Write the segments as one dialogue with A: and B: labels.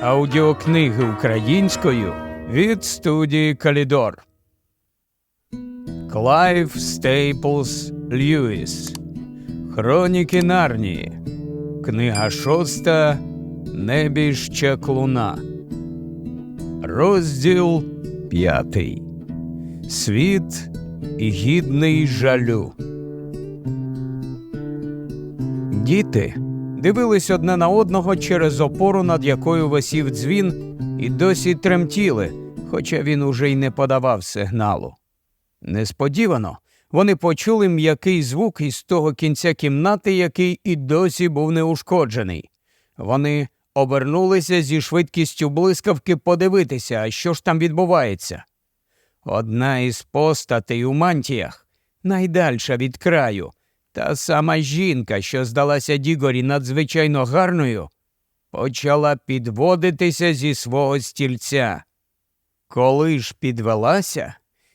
A: Аудіокниги українською від студії Калідор. Клайв Стейплс Льюіс. Хроніки Нарнії. Книга шоста. Небіжча клуна. Розділ п'ятий. Світ гідний жалю. Діти дивились одне на одного через опору, над якою висів дзвін, і досі тремтіли, хоча він уже й не подавав сигналу. Несподівано вони почули м'який звук із того кінця кімнати, який і досі був неушкоджений. Вони обернулися зі швидкістю блискавки подивитися, а що ж там відбувається. Одна із постатей у мантіях, найдальша від краю, та сама жінка, що здалася Дігорі надзвичайно гарною, почала підводитися зі свого стільця. Коли ж підвелася,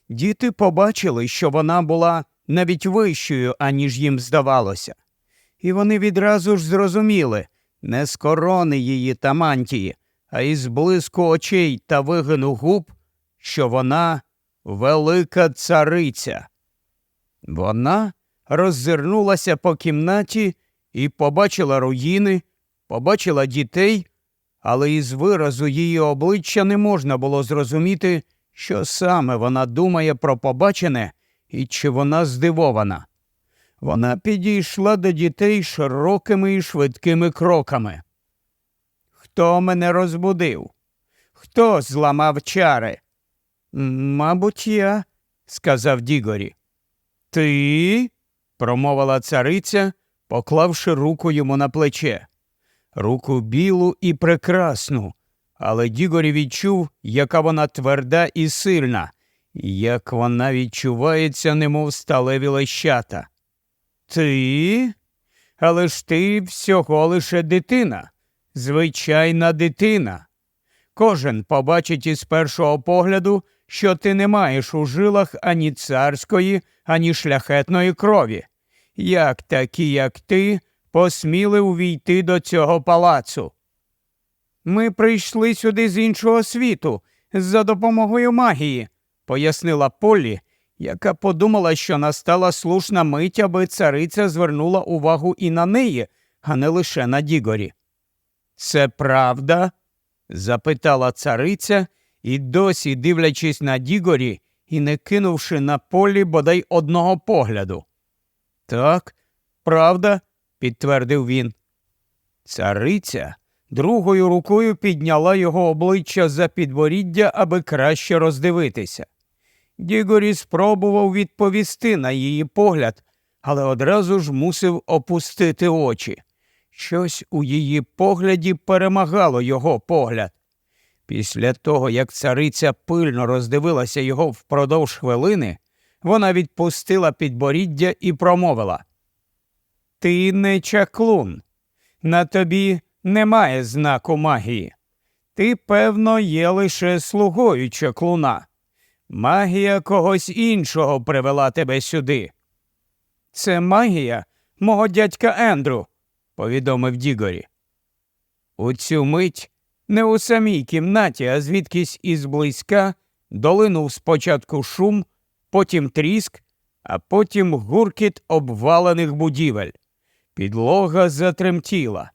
A: діти побачили, що вона була навіть вищою, аніж їм здавалося. І вони відразу ж зрозуміли не з корони її та мантії, а із блиску очей та вигину губ, що вона велика цариця. Вона роззирнулася по кімнаті і побачила руїни, побачила дітей, але із виразу її обличчя не можна було зрозуміти, що саме вона думає про побачене і чи вона здивована. Вона підійшла до дітей широкими і швидкими кроками. Хто мене розбудив? Хто зламав чари? Мабуть, я, сказав Дігорі. Ти? Промовила цариця, поклавши руку йому на плече. Руку білу і прекрасну, але Дігорі відчув, яка вона тверда і сильна, як вона відчувається, немов сталеві лещата. Ти? Але ж ти всього лише дитина, звичайна дитина. Кожен побачить із першого погляду, що ти не маєш у жилах ані царської, ані шляхетної крові. Як такі, як ти, посміли увійти до цього палацу? Ми прийшли сюди з іншого світу, за допомогою магії, пояснила Поллі, яка подумала, що настала слушна мить, аби цариця звернула увагу і на неї, а не лише на Дігорі. Це правда? запитала цариця, і досі, дивлячись на Дігорі і не кинувши на полі бодай одного погляду. Так, правда, підтвердив він. Цариця другою рукою підняла його обличчя за підборіддя, аби краще роздивитися. Дігорі спробував відповісти на її погляд, але одразу ж мусив опустити очі. Щось у її погляді перемагало його погляд. Після того, як цариця пильно роздивилася його впродовж хвилини, вона відпустила підборіддя і промовила Ти не чаклун, на тобі немає знаку магії. Ти, певно, є лише слугою чаклуна. Магія когось іншого привела тебе сюди. Це магія мого дядька Ендрю, повідомив Дігорі. У цю мить не у самій кімнаті, а звідкись ізблизька долинув спочатку шум, потім тріск, а потім гуркіт обвалених будівель. Підлога затремтіла.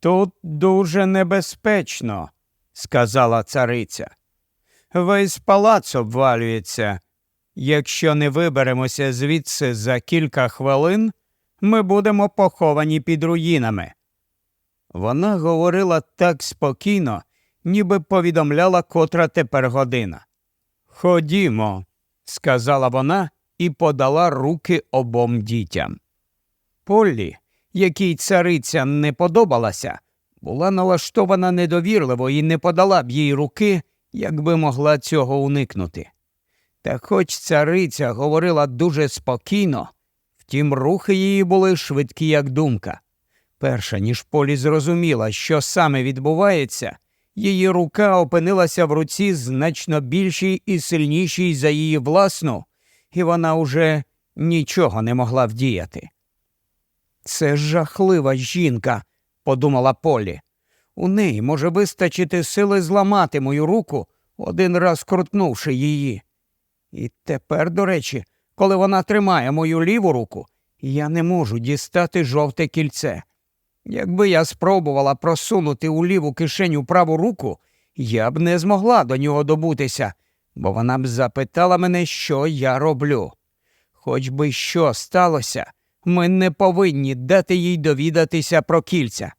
A: Тут дуже небезпечно, сказала цариця. Весь палац обвалюється. Якщо не виберемося звідси за кілька хвилин, ми будемо поховані під руїнами. Вона говорила так спокійно, ніби повідомляла котра тепер година. Ходімо, сказала вона і подала руки обом дітям. Поллі, якій цариця не подобалася, була налаштована недовірливо і не подала б їй руки, якби могла цього уникнути. Та хоч цариця говорила дуже спокійно, втім рухи її були швидкі, як думка. Перша ніж Полі зрозуміла, що саме відбувається, її рука опинилася в руці значно більшій і сильнішій за її власну, і вона уже нічого не могла вдіяти. Це жахлива жінка, подумала Полі. у неї може вистачити сили зламати мою руку, один раз крутнувши її. І тепер, до речі, коли вона тримає мою ліву руку, я не можу дістати жовте кільце. Якби я спробувала просунути у ліву кишеню праву руку, я б не змогла до нього добутися, бо вона б запитала мене, що я роблю. Хоч би що сталося, ми не повинні дати їй довідатися про кільця.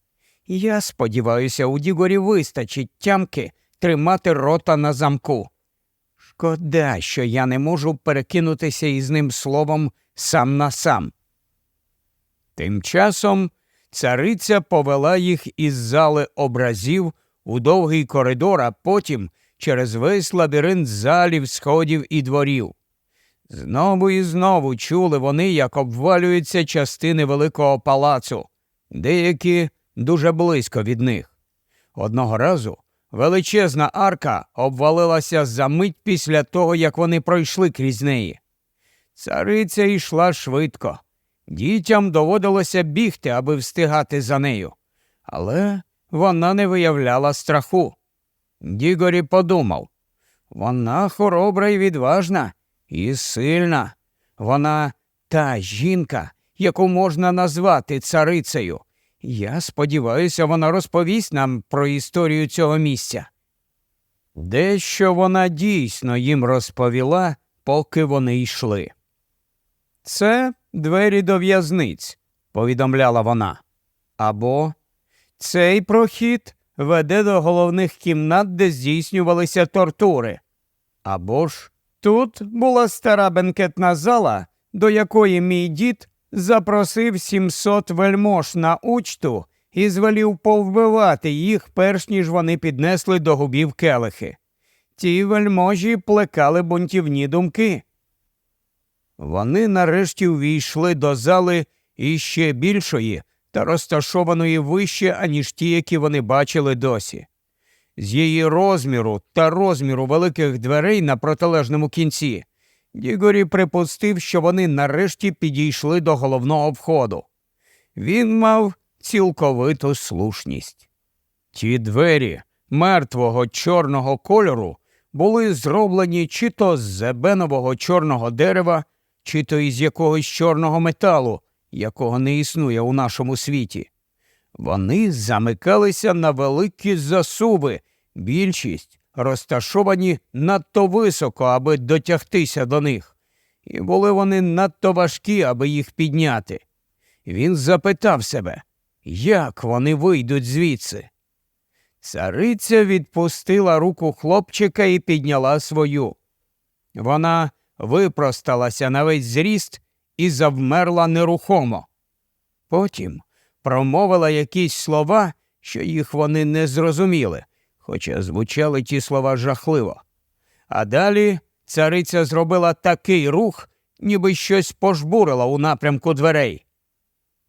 A: Я сподіваюся, у Дігорі вистачить тямки тримати рота на замку. Шкода, що я не можу перекинутися із ним словом сам на сам. Тим часом цариця повела їх із зали образів у довгий коридор, а потім через весь лабіринт залів, сходів і дворів. Знову і знову чули вони, як обвалюються частини великого палацу, деякі дуже близько від них. Одного разу величезна арка обвалилася за мить після того, як вони пройшли крізь неї. Цариця йшла швидко. Дітям доводилося бігти, аби встигати за нею. Але вона не виявляла страху. Дігорі подумав вона хоробра і відважна, і сильна. Вона та жінка, яку можна назвати царицею. Я сподіваюся, вона розповість нам про історію цього місця. Дещо вона дійсно їм розповіла, поки вони йшли. Це двері до в'язниць, повідомляла вона. Або цей прохід веде до головних кімнат, де здійснювалися тортури. Або ж тут була стара бенкетна зала, до якої мій дід запросив 700 вельмож на учту і звелів повбивати їх, перш ніж вони піднесли до губів келихи. Ті вельможі плекали бунтівні думки. Вони нарешті увійшли до зали іще більшої та розташованої вище, аніж ті, які вони бачили досі. З її розміру та розміру великих дверей на протилежному кінці Дігорі припустив, що вони нарешті підійшли до головного входу. Він мав цілковиту слушність. Ті двері мертвого чорного кольору були зроблені чи то з зебенового чорного дерева, чи то із якогось чорного металу, якого не існує у нашому світі. Вони замикалися на великі засуви, більшість розташовані надто високо, аби дотягтися до них, і були вони надто важкі, аби їх підняти. Він запитав себе, як вони вийдуть звідси. Цариця відпустила руку хлопчика і підняла свою. Вона випросталася на весь зріст і завмерла нерухомо. Потім промовила якісь слова, що їх вони не зрозуміли, хоча звучали ті слова жахливо. А далі цариця зробила такий рух, ніби щось пожбурила у напрямку дверей.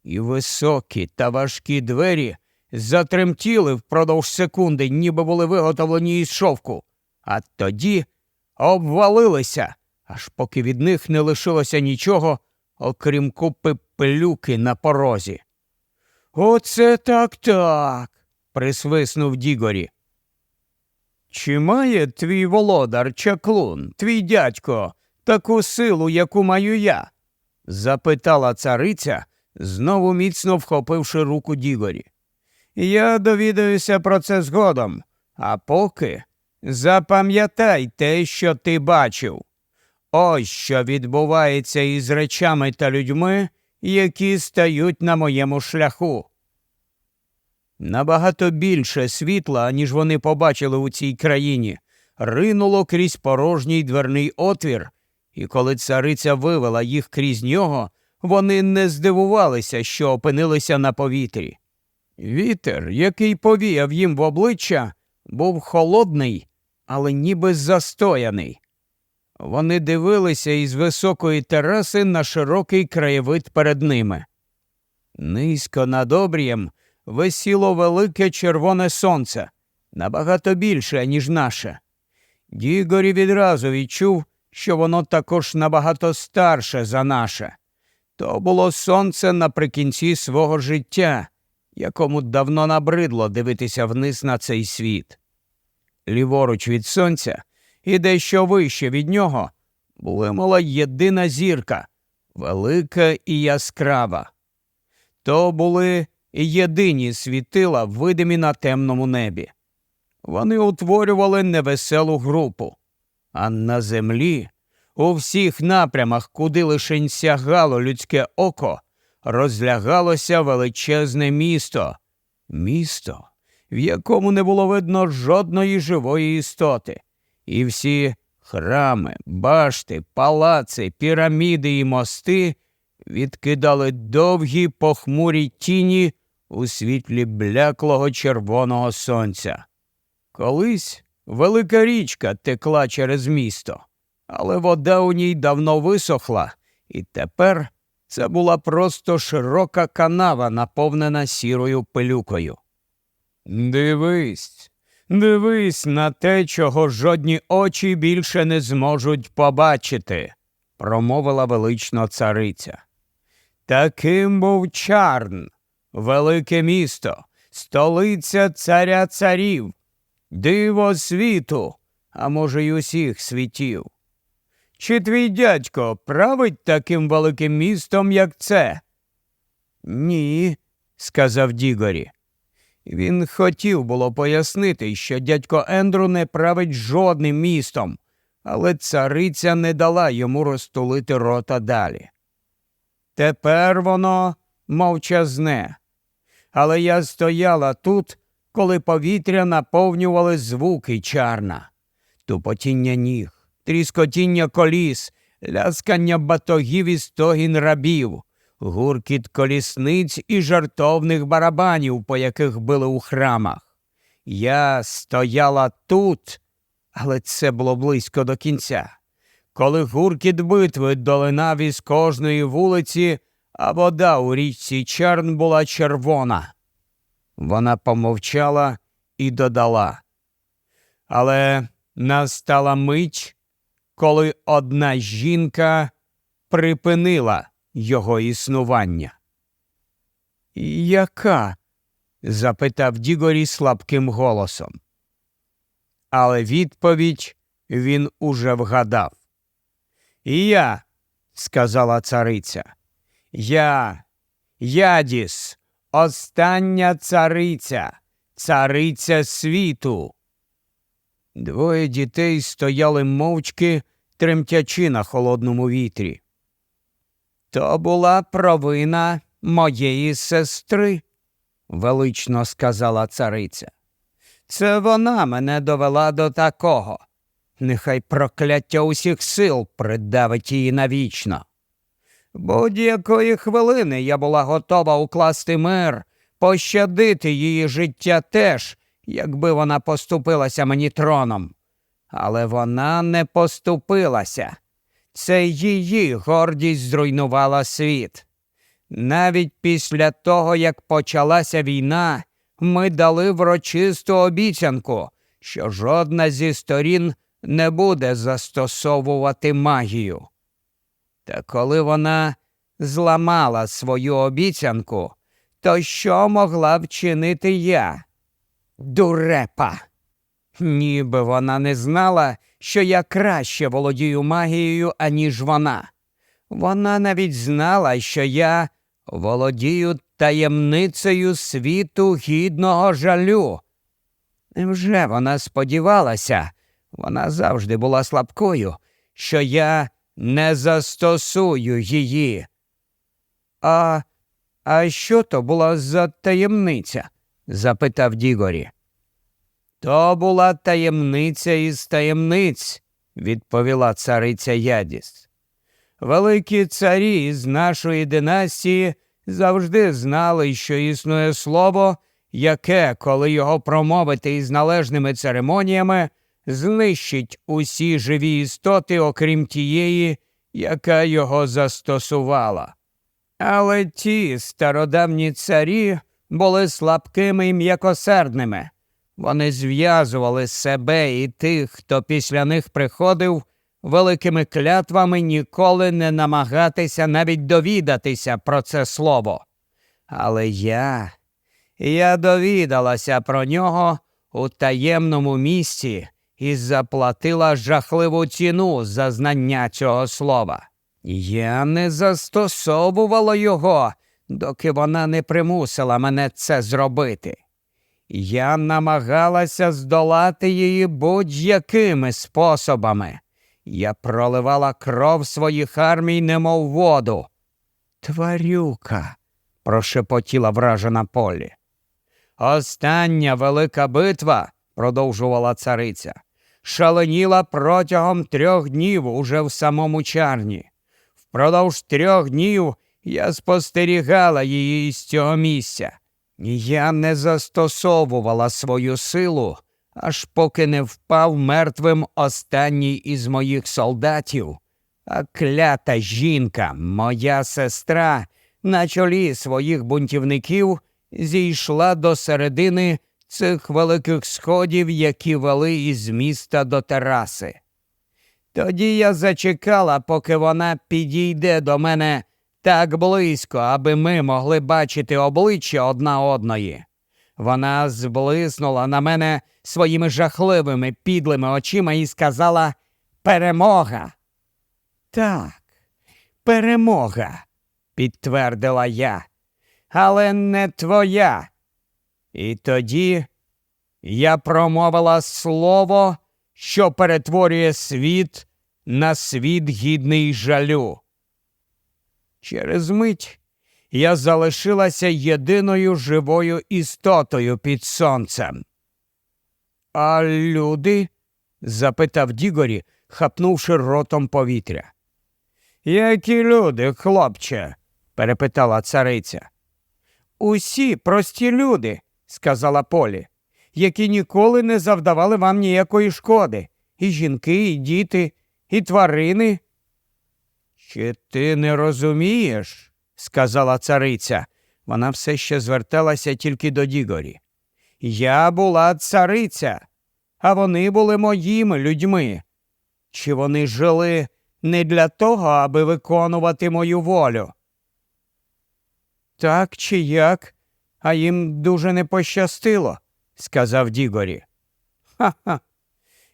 A: І високі та важкі двері затремтіли впродовж секунди, ніби були виготовлені із шовку, а тоді обвалилися, аж поки від них не лишилося нічого, окрім купи пилюки на порозі. Оце так так. присвиснув Дігорі. Чи має твій володар чаклун, твій дядько, таку силу, яку маю я? запитала цариця, знову міцно вхопивши руку Дігорі. Я довідаюся про це згодом, а поки запам'ятай те, що ти бачив. Ось що відбувається із речами та людьми, які стають на моєму шляху. Набагато більше світла, ніж вони побачили у цій країні, ринуло крізь порожній дверний отвір, і коли цариця вивела їх крізь нього, вони не здивувалися, що опинилися на повітрі. Вітер, який повіяв їм в обличчя, був холодний, але ніби застояний. Вони дивилися із високої тераси на широкий краєвид перед ними. Низько над обрієм висіло велике червоне сонце, набагато більше, ніж наше. Дігорі відразу відчув, що воно також набагато старше за наше. То було сонце наприкінці свого життя, якому давно набридло дивитися вниз на цей світ. Ліворуч від сонця і дещо вище від нього блимала єдина зірка, велика і яскрава. То були єдині світила, видимі на темному небі. Вони утворювали невеселу групу, а на землі, у всіх напрямах, куди лишень сягало людське око, розлягалося величезне місто, місто, в якому не було видно жодної живої істоти, і всі храми, башти, палаци, піраміди і мости відкидали довгі похмурі тіні у світлі бляклого червоного сонця. Колись велика річка текла через місто, але вода у ній давно висохла, і тепер це була просто широка канава, наповнена сірою пилюкою. Дивись, дивись на те, чого жодні очі більше не зможуть побачити, промовила велично цариця. Таким був Чарн, велике місто, столиця царя царів, диво світу, а може, й усіх світів. Чи твій дядько править таким великим містом, як це? Ні, сказав Дігорі. Він хотів було пояснити, що дядько Ендру не править жодним містом, але цариця не дала йому розтулити рота далі. Тепер воно мовчазне. Але я стояла тут, коли повітря наповнювали звуки чарна, тупотіння ніг, тріскотіння коліс, ляскання батогів і стогін рабів, гуркіт колісниць і жартовних барабанів, по яких били у храмах. Я стояла тут, але це було близько до кінця. Коли гуркіт битви долинав із кожної вулиці, а вода у річці Чарн була червона. Вона помовчала і додала. Але настала мить, коли одна жінка припинила його існування. Яка? запитав Дігорі слабким голосом. Але відповідь він уже вгадав. І я, сказала цариця, я, Ядіс, остання цариця, цариця світу. Двоє дітей стояли мовчки, тремтячи на холодному вітрі. То була провина моєї сестри, велично сказала цариця. Це вона мене довела до такого. Нехай прокляття усіх сил придавить її навічно. Будь-якої хвилини я була готова укласти мир, пощадити її життя теж, якби вона поступилася мені троном. Але вона не поступилася. Це її гордість зруйнувала світ. Навіть після того, як почалася війна, ми дали врочисту обіцянку, що жодна зі сторін не буде застосовувати магію. Та коли вона зламала свою обіцянку, то що могла вчинити я? Дурепа. Ніби вона не знала, що я краще володію магією, аніж вона. Вона навіть знала, що я володію таємницею світу гідного жалю. Невже вона сподівалася, вона завжди була слабкою, що я не застосую її. А а що то була за таємниця? запитав Дігорі. То була таємниця із таємниць, відповіла цариця Ядіс. Великі царі з нашої династії завжди знали, що існує слово, яке, коли його промовити із належними церемоніями, знищить усі живі істоти, окрім тієї, яка його застосувала. Але ті стародавні царі були слабкими і м'якосердними. Вони зв'язували себе і тих, хто після них приходив, великими клятвами ніколи не намагатися навіть довідатися про це слово. Але я, Я довідалася про нього у таємному місці і заплатила жахливу ціну за знання цього слова. Я не застосовувала його, доки вона не примусила мене це зробити. Я намагалася здолати її будь-якими способами. Я проливала кров своїх армій, немов воду. Тварюка, прошепотіла вражена Полі. Остання велика битва, продовжувала цариця, шаленіла протягом трьох днів уже в самому чарні. Впродовж трьох днів я спостерігала її з цього місця. Я не застосовувала свою силу, аж поки не впав мертвим останній із моїх солдатів, а клята жінка, моя сестра, на чолі своїх бунтівників зійшла до середини цих великих сходів, які вели із міста до тераси. Тоді я зачекала, поки вона підійде до мене так близько, аби ми могли бачити обличчя одна одної. Вона зблиснула на мене своїми жахливими підлими очима і сказала Перемога. Так, перемога, підтвердила я, але не твоя. І тоді я промовила слово, що перетворює світ на світ гідний жалю. Через мить я залишилася єдиною живою істотою під сонцем. А люди? запитав Дігорі, хапнувши ротом повітря. Які люди, хлопче? перепитала цариця. Усі прості люди, сказала Полі, які ніколи не завдавали вам ніякої шкоди. І жінки, і діти, і тварини. Чи ти не розумієш? сказала цариця. Вона все ще зверталася тільки до Дігорі. Я була цариця, а вони були моїми людьми. Чи вони жили не для того, аби виконувати мою волю? Так чи як, а їм дуже не пощастило, сказав Дігорі. Ха-ха.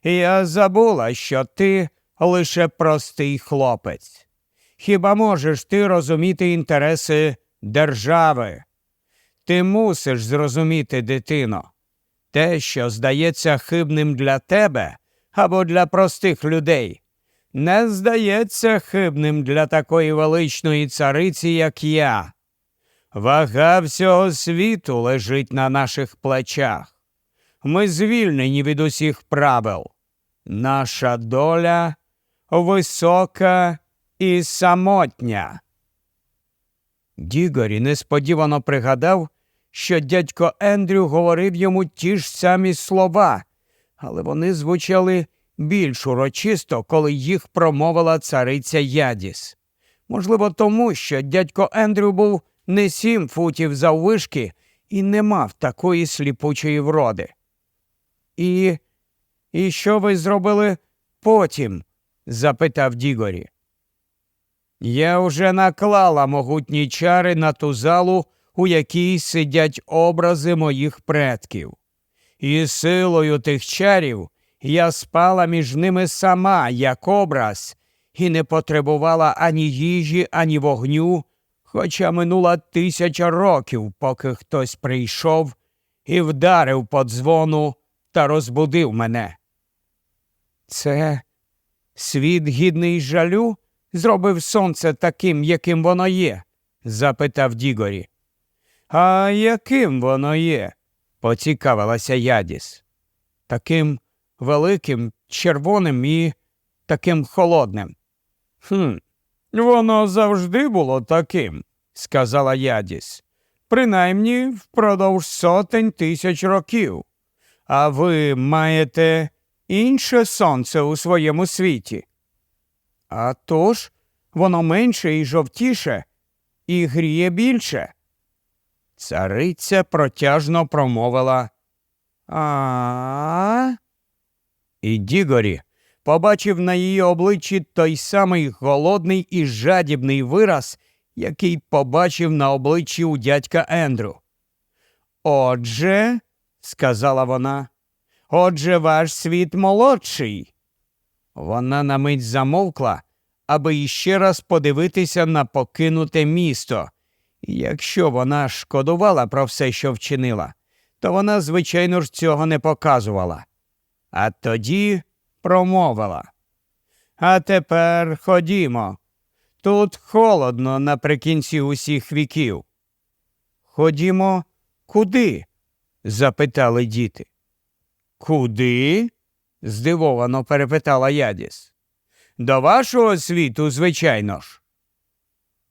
A: Я забула, що ти лише простий хлопець. Хіба можеш ти розуміти інтереси держави? Ти мусиш зрозуміти, дитино, те, що здається хибним для тебе або для простих людей, не здається хибним для такої величної цариці, як я. Вага всього світу лежить на наших плечах. Ми звільнені від усіх правил. Наша доля висока і самотня. Дігорі несподівано пригадав, що дядько Ендрю говорив йому ті ж самі слова, але вони звучали більш урочисто, коли їх промовила цариця Ядіс. Можливо, тому, що дядько Ендрю був не сім футів заввишки і не мав такої сліпучої вроди. І і що ви зробили потім? запитав Дігорі. Я вже наклала могутні чари на ту залу, у якій сидять образи моїх предків. І силою тих чарів я спала між ними сама, як образ, і не потребувала ані їжі, ані вогню, хоча минула тисяча років, поки хтось прийшов і вдарив по дзвону та розбудив мене. Це світ гідний жалю зробив сонце таким, яким воно є? запитав Дігорі. А яким воно є? поцікавилася Ядіс. Таким великим, червоним і таким холодним. «Хм, Воно завжди було таким, сказала Ядіс. Принаймні впродовж сотень тисяч років. А ви маєте інше сонце у своєму світі. «А тож, воно менше і жовтіше, і гріє більше. Цариця протяжно промовила А. І Дігорі побачив на її обличчі той самий голодний і жадібний вираз, який побачив на обличчі у дядька Ендрю. Отже, сказала вона, отже, ваш світ молодший. Вона на мить замовкла, аби іще раз подивитися на покинуте місто. Якщо вона шкодувала про все, що вчинила, то вона, звичайно ж, цього не показувала. А тоді промовила. А тепер ходімо. Тут холодно наприкінці усіх віків. Ходімо куди? запитали діти. Куди? Здивовано перепитала Ядіс. До вашого світу, звичайно ж.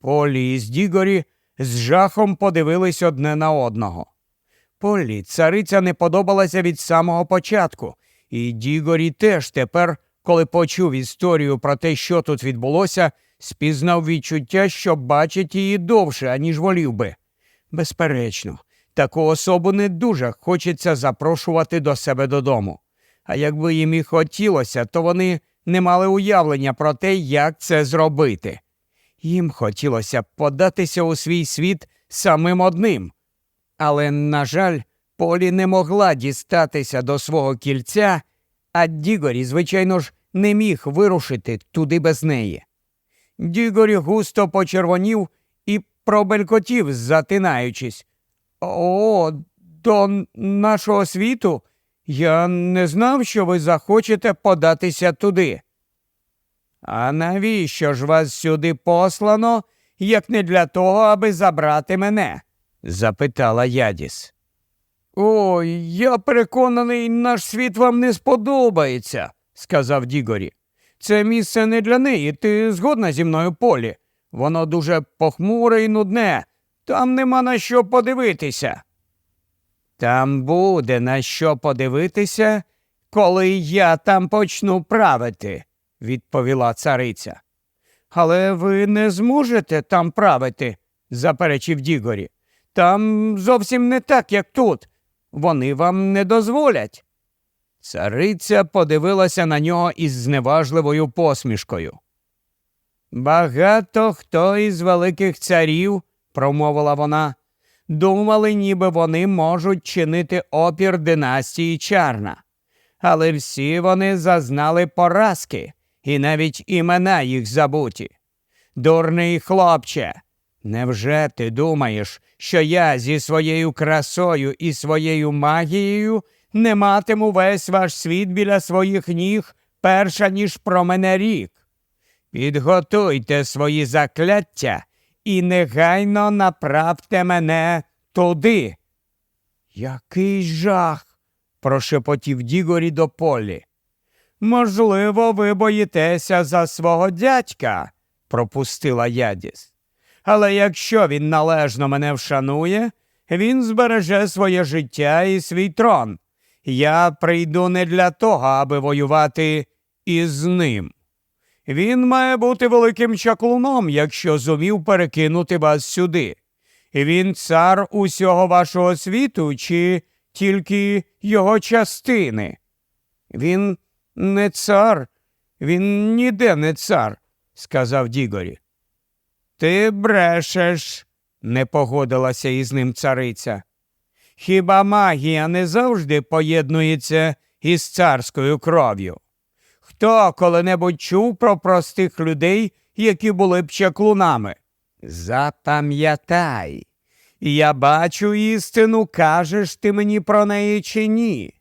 A: Полі з Дігорі з жахом подивились одне на одного. Полі цариця не подобалася від самого початку, і Дігорі теж тепер, коли почув історію про те, що тут відбулося, спізнав відчуття, що бачить її довше, аніж волів би. Безперечно, таку особу не дуже хочеться запрошувати до себе додому. А якби їм і хотілося, то вони не мали уявлення про те, як це зробити. Їм хотілося податися у свій світ самим одним. Але, на жаль, Полі не могла дістатися до свого кільця, а Дігорі, звичайно ж, не міг вирушити туди без неї. Дігорі густо почервонів і пробелькотів, затинаючись. О, до нашого світу? Я не знав, що ви захочете податися туди. А навіщо ж вас сюди послано, як не для того, аби забрати мене? запитала Ядіс. Ой, я переконаний, наш світ вам не сподобається, сказав Дігорі. Це місце не для неї, ти згодна зі мною полі. Воно дуже похмуре і нудне, там нема на що подивитися. Там буде на що подивитися, коли я там почну правити, відповіла цариця. Але ви не зможете там правити, заперечив Дігорі. Там зовсім не так, як тут. Вони вам не дозволять. Цариця подивилася на нього із зневажливою посмішкою. Багато хто із великих царів, промовила вона, думали, ніби вони можуть чинити опір династії Чарна. Але всі вони зазнали поразки, і навіть імена їх забуті. Дурний хлопче, невже ти думаєш, що я зі своєю красою і своєю магією не матиму весь ваш світ біля своїх ніг, перша ніж про мене рік? Підготуйте свої закляття і негайно направте мене туди. Який жах. прошепотів Дігорі до полі. Можливо, ви боїтеся за свого дядька, пропустила Ядіс. Але якщо він належно мене вшанує, він збереже своє життя і свій трон. Я прийду не для того, аби воювати із ним. Він має бути великим чаклуном, якщо зумів перекинути вас сюди. Він цар усього вашого світу чи тільки його частини? Він не цар, він ніде не цар, сказав Дігорі. Ти брешеш, не погодилася із ним цариця. Хіба магія не завжди поєднується із царською кров'ю? Хто коли-небудь чув про простих людей, які були б чаклунами? Запам'ятай, я бачу істину, кажеш ти мені про неї чи ні.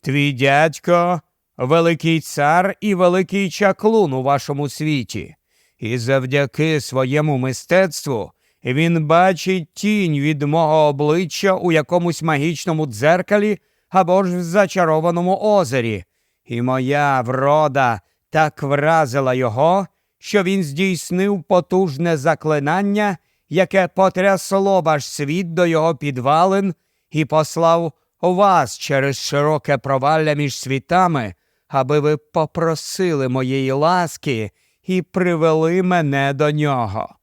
A: Твій дядько великий цар і великий чаклун у вашому світі, і завдяки своєму мистецтву він бачить тінь від мого обличчя у якомусь магічному дзеркалі або ж в зачарованому озері, і моя врода так вразила його, що він здійснив потужне заклинання, яке потрясло ваш світ до його підвалин і послав вас через широке провалля між світами, аби ви попросили моєї ласки і привели мене до нього.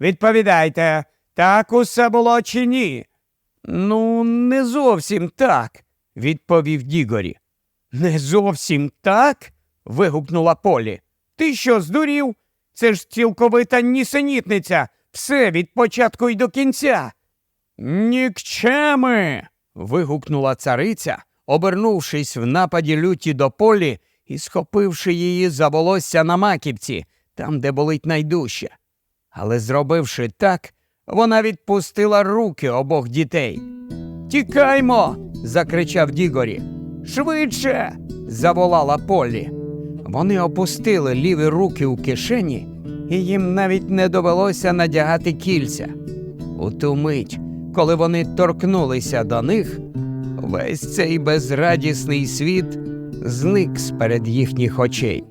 A: Відповідайте, так усе було чи ні? Ну, не зовсім так, відповів Дігорі. Не зовсім так. вигукнула Полі. Ти що, здурів? Це ж цілковита нісенітниця, все від початку й до кінця. Нікчеми. вигукнула цариця, обернувшись в нападі люті до полі і схопивши її за волосся на маківці, там, де болить найдужче. Але зробивши так, вона відпустила руки обох дітей. Тікаймо. закричав Дігорі. Швидше. заволала Полі. Вони опустили ліві руки у кишені, і їм навіть не довелося надягати кільця. У ту мить, коли вони торкнулися до них, весь цей безрадісний світ зник з-перед їхніх очей.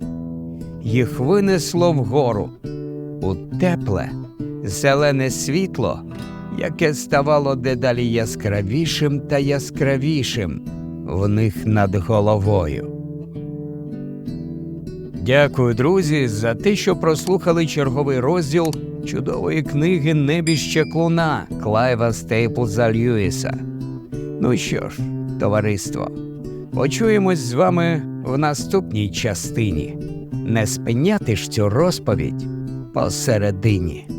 A: Їх винесло вгору у тепле, зелене світло, яке ставало дедалі яскравішим та яскравішим в них над головою. Дякую, друзі, за те, що прослухали черговий розділ чудової книги Небіще клуна Клайва Стейплза Льюіса. Ну що ж, товариство, почуємось з вами в наступній частині. Не спиняти ж цю розповідь посередині.